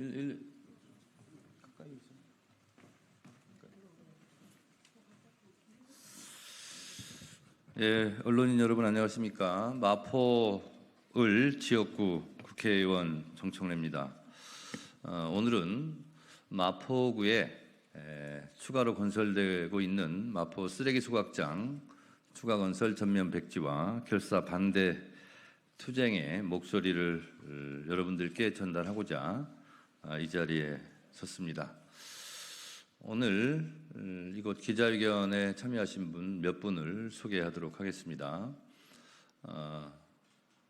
일, 일, 가까이 있어. 예, 언론인 여러분 안녕하십니까? 마포을 지역구 국회의원 정청래입니다. 어, 오늘은 마포구에 에, 추가로 건설되고 있는 마포 쓰레기 수각장 추가 건설 전면 백지와 결사 반대 투쟁의 목소리를 어, 여러분들께 전달하고자 아, 이 자리에 섰습니다. 오늘 어, 이곳 기자회견에 참여하신 분 몇 분을 소개하도록 하겠습니다. 어,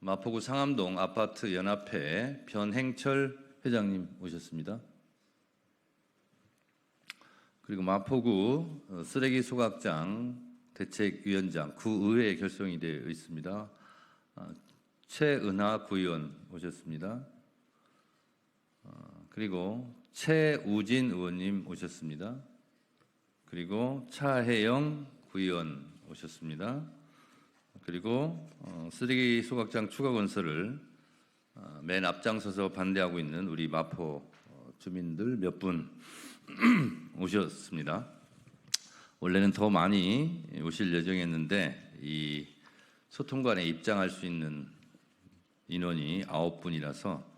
마포구 상암동 아파트 연합회 변행철 회장님 오셨습니다. 그리고 마포구 어, 쓰레기 소각장 대책위원장 구의회 결성이 되어 있습니다. 아, 최은하 구의원 오셨습니다. 어, 그리고 최우진 의원님 오셨습니다. 그리고 차혜영 구의원 오셨습니다. 그리고 어, 쓰레기 소각장 추가 건설을 어, 맨 앞장서서 반대하고 있는 우리 마포 어, 주민들 몇 분 오셨습니다. 원래는 더 많이 오실 예정이었는데 이 소통관에 입장할 수 있는 인원이 아홉 분이라서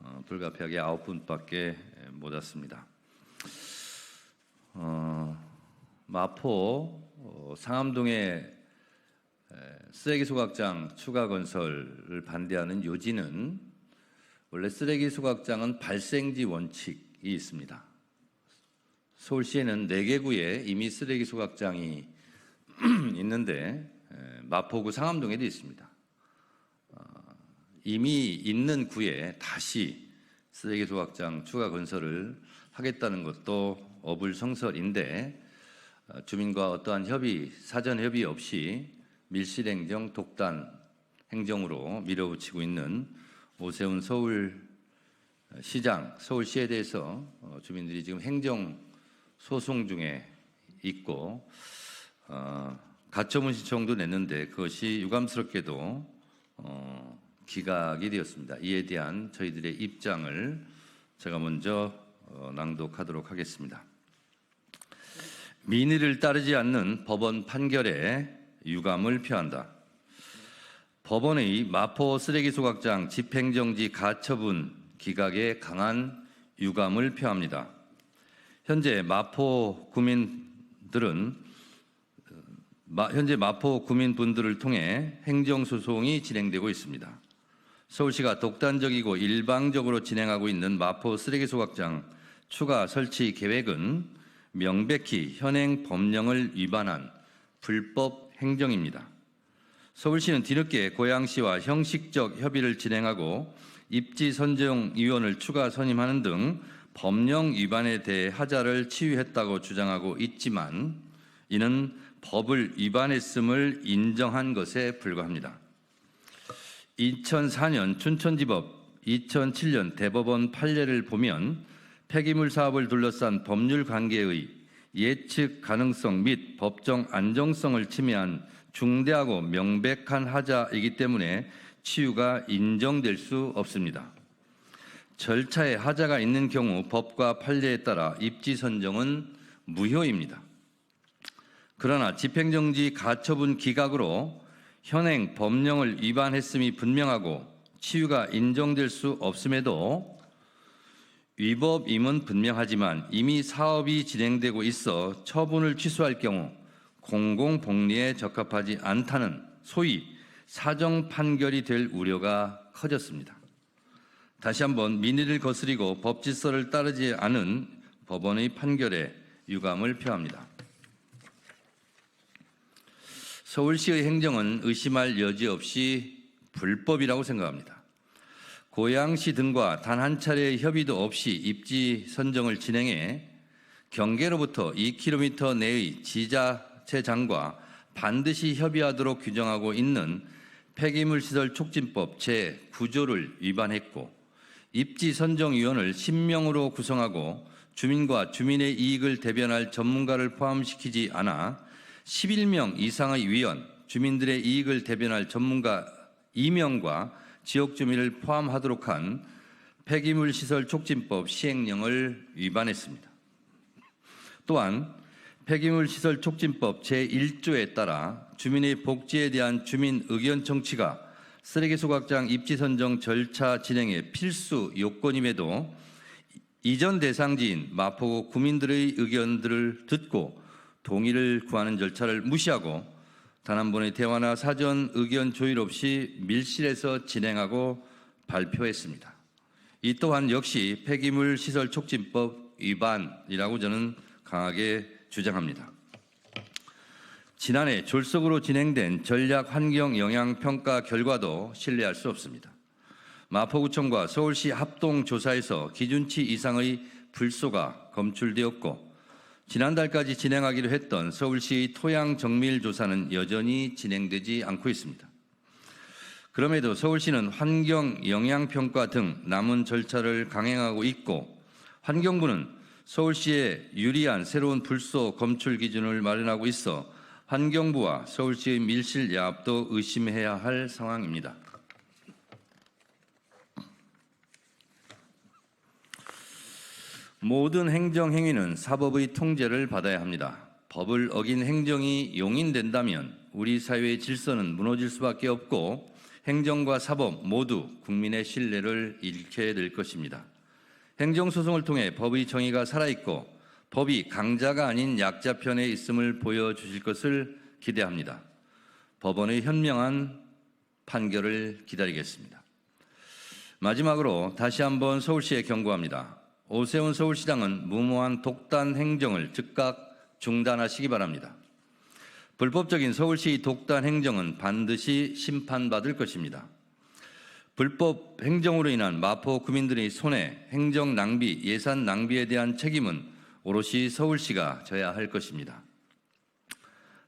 어, 불가피하게 아홉 분밖에 못 왔습니다. 어, 마포 어, 상암동의 에, 쓰레기 소각장 추가 건설을 반대하는 요지는 원래 쓰레기 소각장은 발생지 원칙이 있습니다. 서울시에는 4개 구에 이미 쓰레기 소각장이 있는데 에, 마포구 상암동에도 있습니다. 어, 이미 있는 구에 다시 쓰레기 소각장 추가 건설을 하겠다는 것도 어불성설인데 어, 주민과 어떠한 협의, 사전 협의 없이 밀실행정 독단 행정으로 밀어붙이고 있는 오세훈 서울 시장, 서울시에 대해서 어, 주민들이 지금 행정 소송 중에 있고 어, 가처분 신청도 냈는데 그것이 유감스럽게도 어, 기각이 되었습니다. 이에 대한 저희들의 입장을 제가 먼저 어, 낭독하도록 하겠습니다. 민의를 따르지 않는 법원 판결에 유감을 표한다. 법원의 마포 쓰레기 소각장 집행정지 가처분 기각에 강한 유감을 표합니다. 현재 마포 구민들은 마- 현재 마포 구민분들을 통해 행정소송이 진행되고 있습니다. 서울시가 독단적이고 일방적으로 진행하고 있는 마포 쓰레기 소각장 추가 설치 계획은 명백히 현행 법령을 위반한 불법 행정입니다. 서울시는 뒤늦게 고양시와 형식적 협의를 진행하고 입지 선정 위원을 추가 선임하는 등 법령 위반에 대해 하자를 치유했다고 주장하고 있지만 이는 법을 위반했음을 인정한 것에 불과합니다. 2004년 춘천지법, 2007년 대법원 판례를 보면 폐기물 사업을 둘러싼 법률 관계의 예측 가능성 및 법정 안정성을 침해한 중대하고 명백한 하자이기 때문에 치유가 인정될 수 없습니다. 절차에 하자가 있는 경우 법과 판례에 따라 입지 선정은 무효입니다. 그러나 집행정지 가처분 기각으로 현행 법령을 위반했음이 분명하고 치유가 인정될 수 없음에도 위법임은 분명하지만 이미 사업이 진행되고 있어 처분을 취소할 경우 공공복리에 적합하지 않다는 소위 사정 판결이 될 우려가 커졌습니다. 다시 한번 민의를 거스리고 법 질서를 따르지 않은 법원의 판결에 유감을 표합니다. 서울시의 행정은 의심할 여지 없이 불법이라고 생각합니다. 고양시 등과 단 한 차례의 협의도 없이 입지 선정을 진행해 경계로부터 2km 내의 지자체장과 반드시 협의하도록 규정하고 있는 폐기물 시설 촉진법 제9조를 위반했고 입지 선정위원을 10명으로 구성하고 주민과 주민의 이익을 대변할 전문가를 포함시키지 않아 11명 이상의 위원, 주민들의 이익을 대변할 전문가 2명과 지역 주민을 포함하도록 한 폐기물 시설 촉진법 시행령을 위반했습니다. 또한 폐기물 시설 촉진법 제1조에 따라 주민의 복지에 대한 주민 의견 청취가 쓰레기 소각장 입지 선정 절차 진행의 필수 요건임에도 이전 대상지인 마포구 구민들의 의견들을 듣고 동의를 구하는 절차를 무시하고 단 한 번의 대화나 사전 의견 조율 없이 밀실에서 진행하고 발표했습니다. 이 또한 역시 폐기물 시설 촉진법 위반이라고 저는 강하게 주장합니다. 지난해 졸속으로 진행된 전략 환경 영향 평가 결과도 신뢰할 수 없습니다. 마포구청과 서울시 합동 조사에서 기준치 이상의 불소가 검출되었고 지난달까지 진행하기로 했던 서울시 토양 정밀 조사는 여전히 진행되지 않고 있습니다. 그럼에도 서울시는 환경 영향 평가 등 남은 절차를 강행하고 있고 환경부는 서울시에 유리한 새로운 불소 검출 기준을 마련하고 있어 환경부와 서울시의 밀실 야합도 의심해야 할 상황입니다. 모든 행정 행위는 사법의 통제를 받아야 합니다. 법을 어긴 행정이 용인된다면 우리 사회의 질서는 무너질 수밖에 없고 행정과 사법 모두 국민의 신뢰를 잃게 될 것입니다. 행정소송을 통해 법의 정의가 살아있고 법이 강자가 아닌 약자 편에 있음을 보여주실 것을 기대합니다. 법원의 현명한 판결을 기다리겠습니다. 마지막으로 다시 한번 서울시에 경고합니다. 오세훈 서울시장은 무모한 독단 행정을 즉각 중단하시기 바랍니다. 불법적인 서울시 독단 행정은 반드시 심판받을 것입니다. 불법 행정으로 인한 마포 구민들의 손해, 행정 낭비, 예산 낭비에 대한 책임은 오롯이 서울시가 져야 할 것입니다.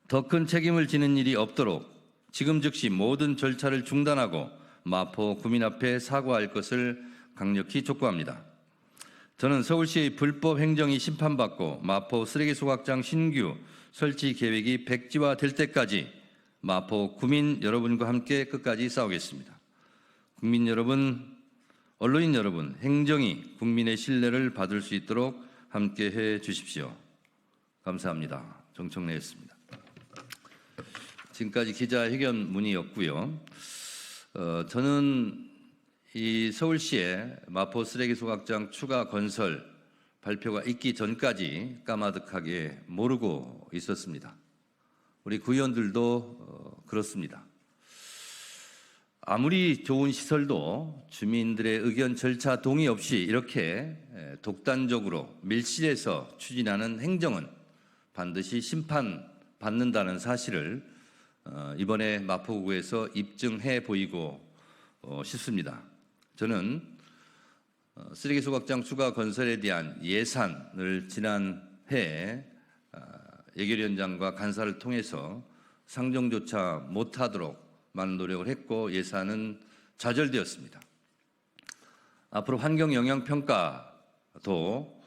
더 큰 책임을 지는 일이 없도록 지금 즉시 모든 절차를 중단하고 마포 구민 앞에 사과할 것을 강력히 촉구합니다. 저는 서울시의 불법 행정이 심판받고 마포 쓰레기 소각장 신규 설치 계획이 백지화될 때까지 마포 구민 여러분과 함께 끝까지 싸우겠습니다. 국민 여러분, 언론인 여러분, 행정이 국민의 신뢰를 받을 수 있도록 함께 해 주십시오. 감사합니다. 정청래였습니다. 지금까지 기자회견문이었고요. 어, 저는 이 서울시의 마포 쓰레기 소각장 추가 건설 발표가 있기 전까지 까마득하게 모르고 있었습니다. 우리 구의원들도 어, 그렇습니다. 아무리 좋은 시설도 주민들의 의견 절차 동의 없이 이렇게 독단적으로 밀실에서 추진하는 행정은 반드시 심판받는다는 사실을 어, 이번에 마포구에서 입증해 보이고 어, 싶습니다. 저는 어, 쓰레기 소각장 추가 건설에 대한 예산을 지난해 예결위원장과 간사를 통해서 상정조차 못하도록 많은 노력을 했고 예산은 좌절되었습니다. 앞으로 환경 영향 평가도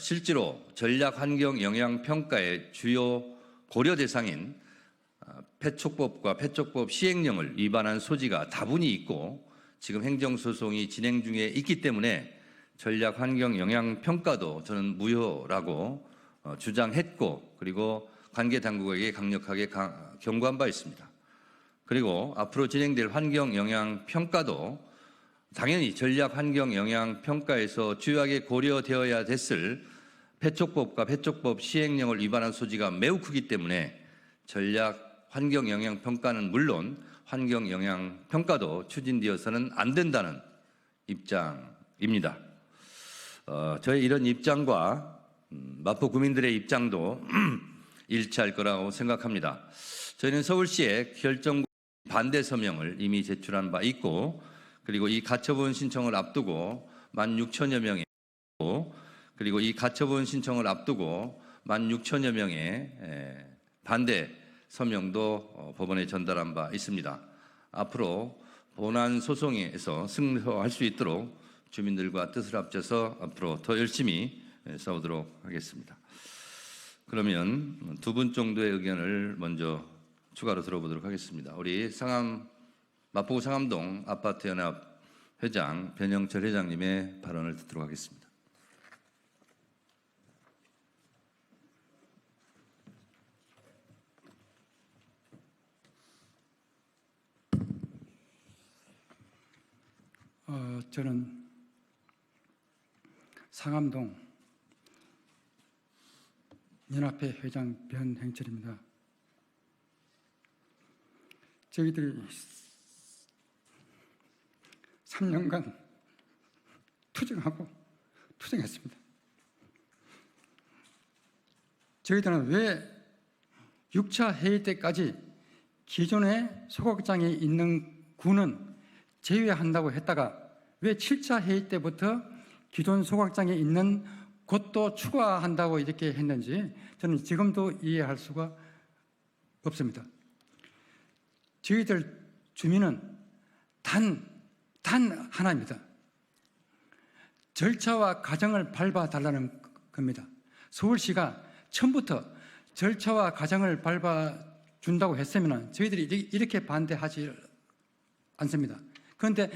실제로 전략 환경 영향 평가의 주요 고려 대상인 폐촉법과 폐촉법 시행령을 위반한 소지가 다분히 있고 지금 행정소송이 진행 중에 있기 때문에 전략 환경 영향 평가도 저는 무효라고 어, 주장했고 그리고 관계 당국에게 강력하게 경고한 바 있습니다. 그리고 앞으로 진행될 환경 영향 평가도 당연히 전략 환경 영향 평가에서 주요하게 고려되어야 됐을 폐촉법과 폐촉법 시행령을 위반한 소지가 매우 크기 때문에 전략 환경 영향 평가는 물론 환경 영향 평가도 추진되어서는 안 된다는 입장입니다. 어, 저의 이런 입장과 음, 마포 구민들의 입장도 일치할 거라고 생각합니다. 저희는 서울시에 결정 반대 서명을 이미 제출한 바 있고 그리고 이 가처분 신청을 앞두고 16,000여 명의 그리고 이 가처분 신청을 앞두고 16,000여 명의 반대 서명도 어, 법원에 전달한 바 있습니다. 앞으로 본안 소송에서 승소할 수 있도록 주민들과 뜻을 합쳐서 앞으로 더 열심히 예, 싸우도록 하겠습니다. 그러면 두 분 정도의 의견을 먼저 추가로 들어보도록 하겠습니다. 우리 상암 마포구 상암동 아파트 연합 회장 변영철 회장님의 발언을 듣도록 하겠습니다. 어, 저는 상암동 연합회 회장 변행철입니다. 저희들이 3년간 투쟁하고 투쟁했습니다. 저희들은 왜 6차 회의 때까지 기존의 소각장에 있는 군은 제외한다고 했다가 왜 7차 회의 때부터 기존 소각장에 있는 곳도 추가한다고 이렇게 했는지 저는 지금도 이해할 수가 없습니다. 저희들 주민은 단, 단 하나입니다. 절차와 과정을 밟아 달라는 겁니다. 서울시가 처음부터 절차와 과정을 밟아 준다고 했으면 저희들이 이렇게 반대하지 않습니다. 그런데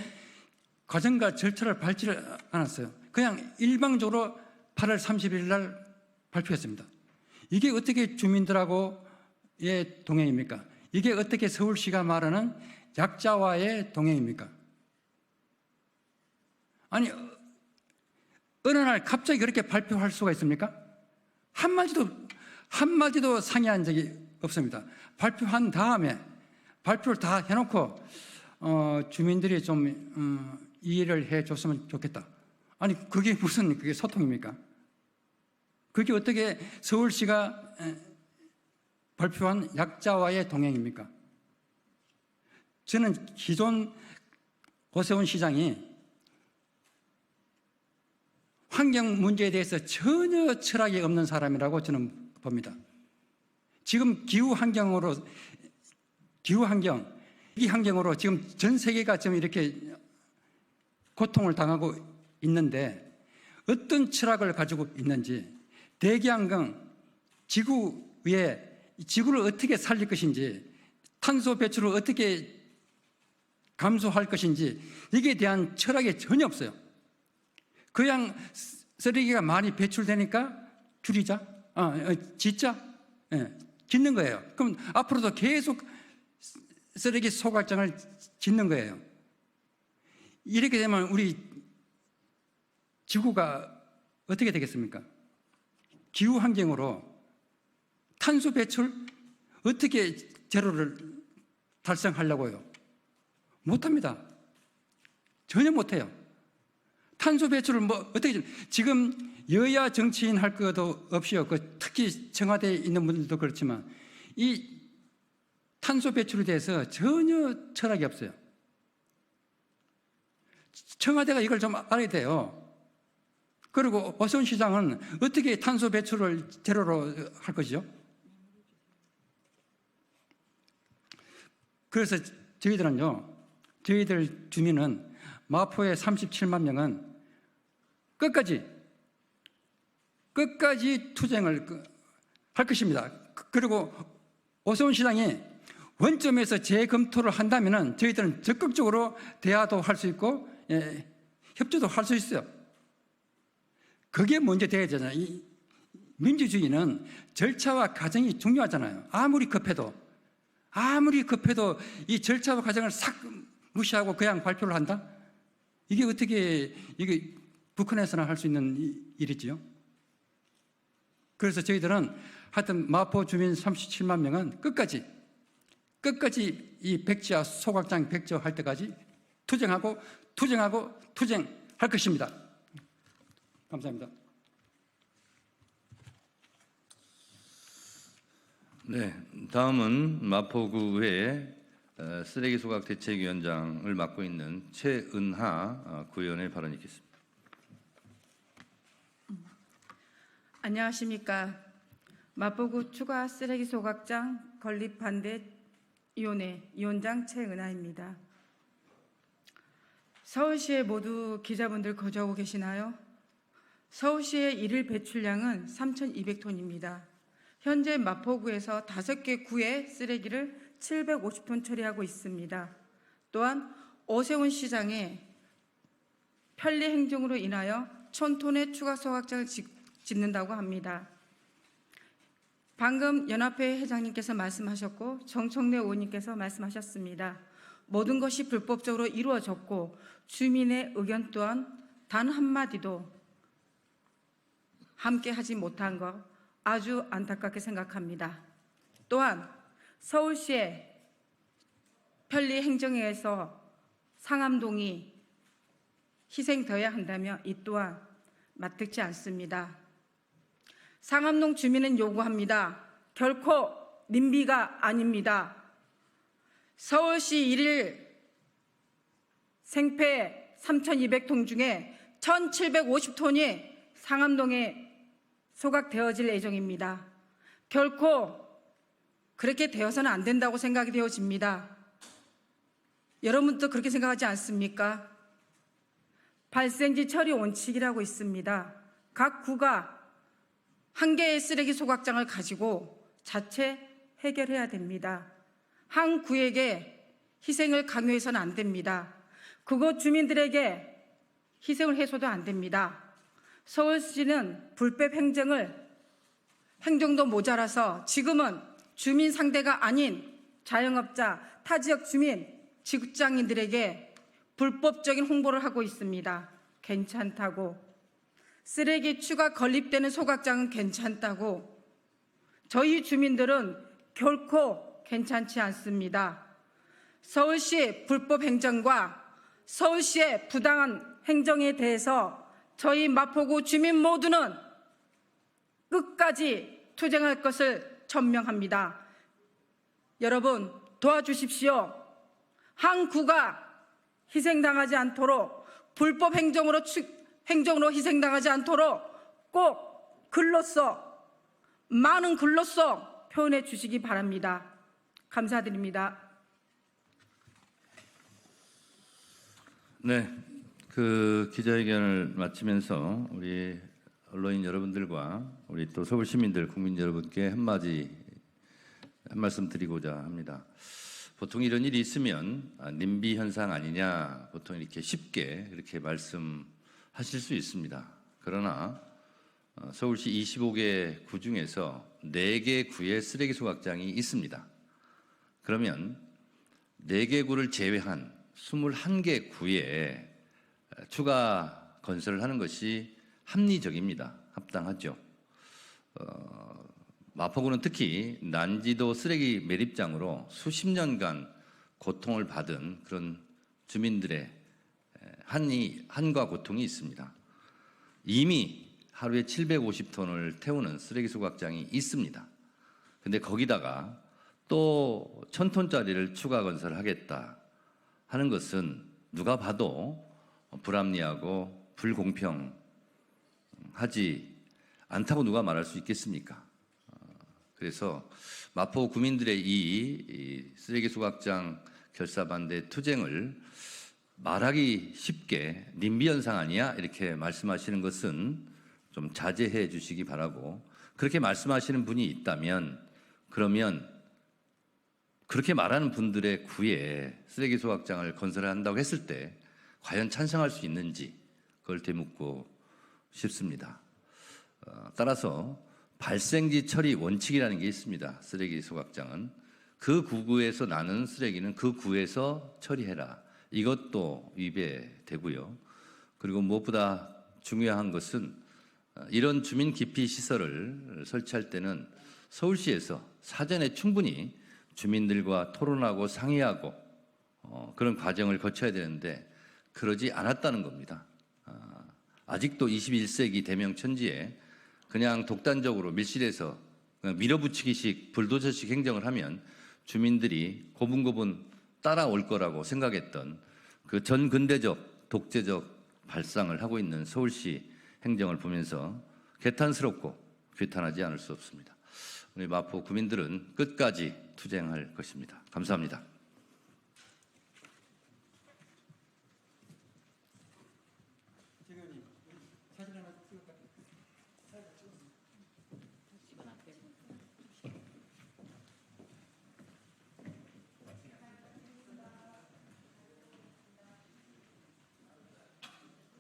과정과 절차를 밟지를 않았어요. 그냥 일방적으로 8월 30일 날 발표했습니다. 이게 어떻게 주민들하고의 동행입니까? 이게 어떻게 서울시가 말하는 약자와의 동행입니까? 아니, 어느 날 갑자기 그렇게 발표할 수가 있습니까? 한마디도, 한마디도 상의한 적이 없습니다. 발표한 다음에 발표를 다 해놓고 어, 주민들이 좀 어, 이해를 해 줬으면 좋겠다. 아니 그게 무슨 그게 소통입니까? 그게 어떻게 서울시가 에, 발표한 약자와의 동행입니까? 저는 기존 오세훈 시장이 환경 문제에 대해서 전혀 철학이 없는 사람이라고 저는 봅니다. 지금 기후 환경으로 기후 환경 이 환경으로 지금 전 세계가 지금 이렇게 고통을 당하고 있는데 어떤 철학을 가지고 있는지 대기환경 지구에 지구를 어떻게 살릴 것인지 탄소 배출을 어떻게 감소할 것인지 이게 대한 철학이 전혀 없어요. 그냥 쓰레기가 많이 배출되니까 줄이자, 아, 어, 짓자, 예, 짓는 거예요. 그럼 앞으로도 계속 쓰레기 소각장을 짓는 거예요. 이렇게 되면 우리 지구가 어떻게 되겠습니까? 기후 환경으로 탄소 배출 어떻게 제로를 달성하려고요? 못합니다. 전혀 못해요. 탄소 배출을 뭐 어떻게 지금 여야 정치인 할 것도 없이요. 그 특히 청와대에 있는 분들도 그렇지만 이 탄소 배출에 대해서 전혀 철학이 없어요. 청와대가 이걸 좀 알아야 돼요. 그리고 오세훈 시장은 어떻게 탄소 배출을 제로로 할 것이죠? 그래서 저희들은요, 저희들 주민은 마포의 37만 명은 끝까지, 끝까지 투쟁을 그, 할 것입니다. 그리고 오세훈 시장이 원점에서 재검토를 한다면 저희들은 적극적으로 대화도 할 수 있고 예, 협조도 할 수 있어요. 그게 먼저 돼야 되잖아요. 이 민주주의는 절차와 과정이 중요하잖아요. 아무리 급해도 아무리 급해도 이 절차와 과정을 싹 무시하고 그냥 발표를 한다? 이게 어떻게 이게 북한에서나 할 수 있는 일이지요? 그래서 저희들은 하여튼 마포 주민 37만 명은 끝까지 끝까지 이 백지와 소각장 백지화 할 때까지 투쟁하고 투쟁하고 투쟁할 것입니다. 감사합니다. 네, 다음은 마포구의 어, 쓰레기 소각 대책위원장을 맡고 있는 최은하 어, 구의원의 발언이 있겠습니다. 안녕하십니까. 마포구 추가 쓰레기 소각장 건립 반대 위원회 위원장 최은하입니다. 서울시에 모두 기자분들 거주하고 계시나요? 서울시의 일일 배출량은 3,200톤입니다. 현재 마포구에서 5개 구의 쓰레기를 750톤 처리하고 있습니다. 또한 오세훈 시장의 편리 행정으로 인하여 촌톤의 추가 소각장을 짓- 짓는다고 합니다. 방금 연합회 회장님께서 말씀하셨고 정청래 의원님께서 말씀하셨습니다. 모든 것이 불법적으로 이루어졌고 주민의 의견 또한 단 한마디도 함께 하지 못한 것 아주 안타깝게 생각합니다. 또한 서울시의 편리 행정에서 상암동이 희생되어야 한다면 이 또한 마뜩지 않습니다. 상암동 주민은 요구합니다. 결코 님비가 아닙니다. 서울시 일일 생폐 3,200톤 중에 1,750톤이 상암동에 소각되어질 예정입니다. 결코 그렇게 되어서는 안 된다고 생각이 되어집니다. 여러분도 그렇게 생각하지 않습니까? 발생지 처리 원칙이라고 있습니다. 각 구가 한 개의 쓰레기 소각장을 가지고 자체 해결해야 됩니다. 한 구에게 희생을 강요해서는 안 됩니다. 그곳 주민들에게 희생을 해서도 안 됩니다. 서울시는 불법 행정을 행정도 모자라서 지금은 주민 상대가 아닌 자영업자, 타 지역 주민, 직장인들에게 불법적인 홍보를 하고 있습니다. 괜찮다고. 쓰레기 추가 건립되는 소각장은 괜찮다고. 저희 주민들은 결코 괜찮지 않습니다. 서울시 불법 행정과 서울시의 부당한 행정에 대해서 저희 마포구 주민 모두는 끝까지 투쟁할 것을 천명합니다. 여러분 도와주십시오. 한 구가 희생당하지 않도록 불법 행정으로 추- 행정으로 희생당하지 않도록 꼭 글로써 많은 글로써 표현해 주시기 바랍니다. 감사드립니다. 네, 그 기자회견을 마치면서 우리 언론인 여러분들과 우리 또 서울 시민들, 국민 여러분께 한마디 한 말씀 드리고자 합니다. 보통 이런 일이 있으면 아, 님비 현상 아니냐 보통 이렇게 쉽게 이렇게 말씀 하실 수 있습니다. 그러나 어, 서울시 25개 구 중에서 4개 구에 쓰레기 소각장이 있습니다. 그러면 4개 구를 제외한 21개 구에 추가 건설을 하는 것이 합리적입니다. 합당하죠. 어, 마포구는 특히 난지도 쓰레기 매립장으로 수십 년간 고통을 받은 그런 주민들의 에, 한이 한과 고통이 있습니다. 이미 하루에 750톤을 태우는 쓰레기 소각장이 있습니다. 근데 거기다가 또 1000톤짜리를 추가 건설하겠다 하는 것은 누가 봐도 불합리하고 불공평하지 않다고 누가 말할 수 있겠습니까? 어, 그래서 마포 구민들의 이, 이 쓰레기 소각장 결사 반대 투쟁을 말하기 쉽게 님비 현상 아니야 이렇게 말씀하시는 것은 좀 자제해 주시기 바라고 그렇게 말씀하시는 분이 있다면 그러면 그렇게 말하는 분들의 구에 쓰레기 소각장을 건설한다고 했을 때 과연 찬성할 수 있는지 그걸 되묻고 싶습니다. 어, 따라서 발생지 처리 원칙이라는 게 있습니다. 쓰레기 소각장은 그 구구에서 나는 쓰레기는 그 구에서 처리해라. 이것도 위배되고요. 그리고 무엇보다 중요한 것은 어, 이런 주민 기피 시설을 설치할 때는 서울시에서 사전에 충분히 주민들과 토론하고 상의하고 어, 그런 과정을 거쳐야 되는데 그러지 않았다는 겁니다. 아, 아직도 21세기 대명 천지에 그냥 독단적으로 밀실에서 밀어붙이기식 불도저식 행정을 하면 주민들이 고분고분 따라올 거라고 생각했던 그 전근대적 독재적 발상을 하고 있는 서울시 행정을 보면서 개탄스럽고 괴탄하지 않을 수 없습니다. 우리 마포 구민들은 끝까지 투쟁할 것입니다. 감사합니다.